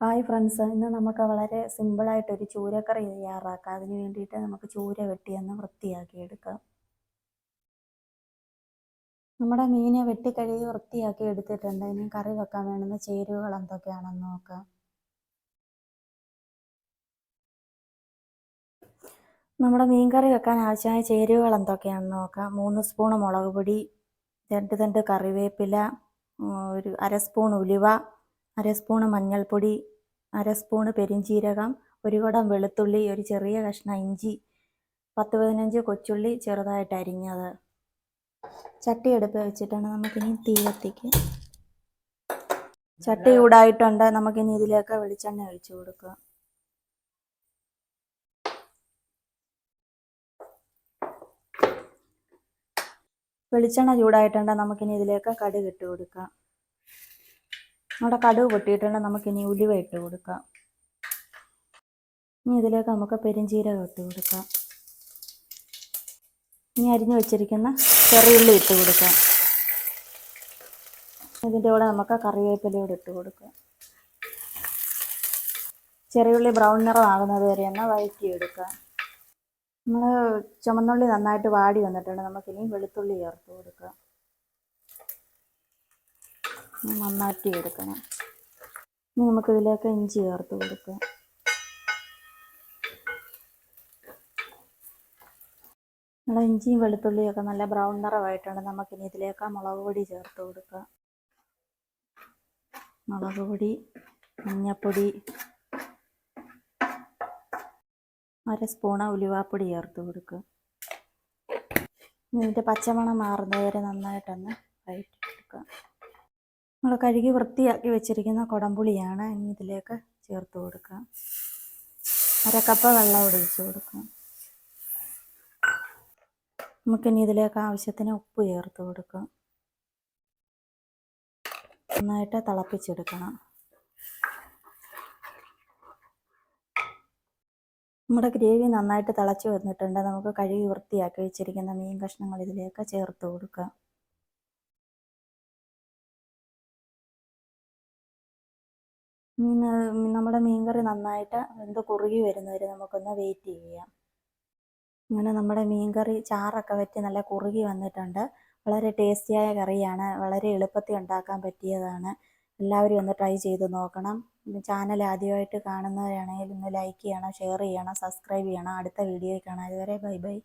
Hi friends. ഇന്ന് നമുക്ക് വളരെ സിമ്പിളായിട്ടൊരു ചൂരക്കറി തയ്യാറാക്കാം. അതിന് വേണ്ടിയിട്ട് നമുക്ക് ചൂര വെട്ടിയൊന്ന് വൃത്തിയാക്കി എടുക്കാം. നമ്മുടെ മീനെ വെട്ടിക്കഴുകി വൃത്തിയാക്കി എടുത്തിട്ടുണ്ട്. ഇനി കറി വെക്കാൻ വേണ്ടുന്ന ചേരുവകൾ എന്തൊക്കെയാണെന്ന് നോക്കാം. നമ്മുടെ മീൻ കറി വെക്കാൻ ആവശ്യമായ ചേരുവകൾ എന്തൊക്കെയാണെന്ന് നോക്കാം. മൂന്ന് സ്പൂൺ മുളക് പൊടി രണ്ട് തണ്ട് കറിവേപ്പില ഒരു അര സ്പൂൺ ഉലുവ അര സ്പൂണ് മഞ്ഞൾപ്പൊടി അര സ്പൂണ് പെരിഞ്ചീരകം ഒരു കുടം വെളുത്തുള്ളി ഒരു ചെറിയ കഷ്ണം ഇഞ്ചി പത്ത് പതിനഞ്ച് കൊച്ചുള്ളി ചെറുതായിട്ട് അരിഞ്ഞത്. ചട്ടി എടുപ്പ് വെച്ചിട്ടാണ് നമുക്കിനി തീ കത്തിക്ക്. ചട്ടി ചൂടായിട്ടുണ്ട്. നമുക്കിനി ഇതിലേക്ക് വെളിച്ചെണ്ണ ഒഴിച്ചു കൊടുക്കുക വെളിച്ചെണ്ണ ചൂടായിട്ടുണ്ട്. നമുക്കിനി ഇതിലേക്ക് കടുക് ഇട്ട് കൊടുക്കാം. നമ്മുടെ കടുക് പൊട്ടിയിട്ടുണ്ട്. നമുക്കിനി ഉലുവ ഇട്ട് കൊടുക്കാം. ഇനി ഇതിലേക്ക് നമുക്ക് പെരിഞ്ചീരകം ഇട്ട് കൊടുക്കാം. ഇനി അരിഞ്ഞു വെച്ചിരിക്കുന്ന ചെറിയുള്ളി ഇട്ട് കൊടുക്കാം. ഇതിന്റെ കൂടെ നമുക്ക് കറിവേപ്പിലയോട് ഇട്ട് കൊടുക്കാം. ചെറിയുള്ളി ബ്രൗൺ നിറമാകുന്നത് വരെ വരെ ഒന്ന് വഴറ്റിയെടുക്കാം. നമ്മൾ ചുമന്നുള്ളി നന്നായിട്ട് വാടി വന്നിട്ടുണ്ട്. നമുക്കിനി വെളുത്തുള്ളി ചേർത്ത് കൊടുക്കാം. നന്നാക്കി എടുക്കണം. ഇനി നമുക്കിതിലേക്ക് ഇഞ്ചി ചേർത്ത് കൊടുക്കാം നമ്മൾ ഇഞ്ചിയും വെളുത്തുള്ളിയൊക്കെ നല്ല ബ്രൗൺ നിറമായിട്ടുണ്ട്. നമുക്കിനി ഇതിലേക്ക് മുളക് പൊടി ചേർത്ത് കൊടുക്കാം. മുളക് പൊടി മഞ്ഞപ്പൊടി അര സ്പൂണ് ഉലുവാപ്പൊടി ചേർത്ത് കൊടുക്കുക. ഇതിന്റെ പച്ചമണം മാറുന്നവരെ നന്നായിട്ടൊന്ന് വഴറ്റിയെടുക്കുക നമ്മൾ കഴുകി വൃത്തിയാക്കി വെച്ചിരിക്കുന്ന കുടംപുളിയാണ് ഇനി ഇതിലേക്ക് ചേർത്ത് കൊടുക്കുക. അരക്കപ്പ കപ്പ് വെള്ളം ഒഴിച്ച് കൊടുക്കുക. നമുക്കിനി ഇതിലേക്ക് ആവശ്യത്തിന് ഉപ്പ് ചേർത്ത് കൊടുക്കുക. നന്നായിട്ട് തിളപ്പിച്ചെടുക്കണം. നമ്മുടെ ഗ്രേവി നന്നായിട്ട് തിളച്ച് വന്നിട്ടുണ്ട്. നമുക്ക് കഴുകി വൃത്തിയാക്കി വെച്ചിരിക്കുന്ന മീൻ കഷ്ണങ്ങൾ ഇതിലേക്ക് ചേർത്ത് കൊടുക്കുക. മീൻ നമ്മുടെ മീൻകറി നന്നായിട്ട് വെന്ത് കുറുകി വരുന്നവരെ നമുക്കൊന്ന് വെയിറ്റ് ചെയ്യാം. അങ്ങനെ നമ്മുടെ മീൻകറി ചാറൊക്കെ വറ്റി നല്ല കുറുകി വന്നിട്ടുണ്ട്. വളരെ ടേസ്റ്റിയായ കറിയാണ്. വളരെ എളുപ്പത്തിൽ ഉണ്ടാക്കാൻ പറ്റിയതാണ്. എല്ലാവരും ഒന്ന് ട്രൈ ചെയ്ത് നോക്കണം. ചാനൽ ആദ്യമായിട്ട് കാണുന്നവരാണെങ്കിൽ ഒന്ന് ലൈക്ക് ചെയ്യണം ഷെയർ ചെയ്യണം സബ്സ്ക്രൈബ് ചെയ്യണം. അടുത്ത വീഡിയോയിൽ കാണാം. ഇതുവരെ ബൈ ബൈ